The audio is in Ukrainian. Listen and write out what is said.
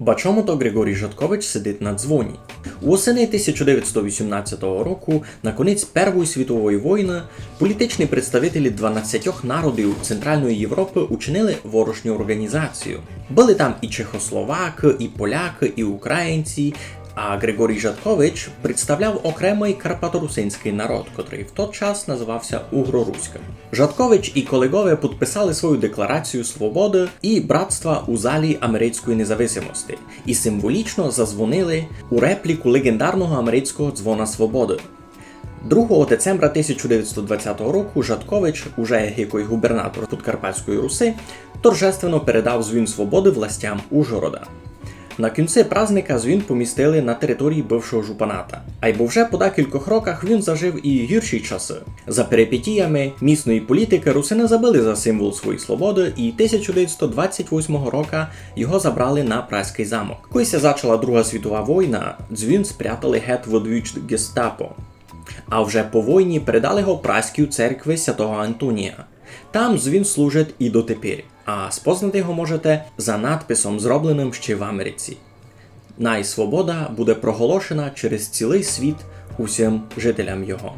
Ба чому то Григорій Жаткович сидить на дзвоні? Осени 1918 року, на конець Першої світової війни, політичні представителі 12 народів Центральної Європи учинили ворожню організацію. Були там і чехословаки, і поляки, і українці. А Григорій Жаткович представляв окремий карпаторусинський народ, котрий в той час називався Угроруським. Жаткович і колегові підписали свою декларацію свободи і братства у залі американської незалежності і символічно зазвонили у репліку легендарного американського дзвона свободи. 2 децембра 1920 року Жаткович, уже як губернатор Подкарпатської Руси, торжественно передав звін свободи властям Ужгорода. На кінці праздника звін помістили на території бившого жупаната. А й бо вже по декількох роках він зажив і гірші часи. За перипетіями місної політики русини забили за символ своєї свободи, і 1928 року його забрали на Праський замок. Коли зачала Друга світова війна, дзвін спрятали гет водвіч гестапо. А вже по війні передали його Праській церкві святого Антонія. Там дзвін служить і дотепер, а спознати його можете за надписом, зробленим ще в Америці. Най свобода буде проголошена через цілий світ усім жителям його.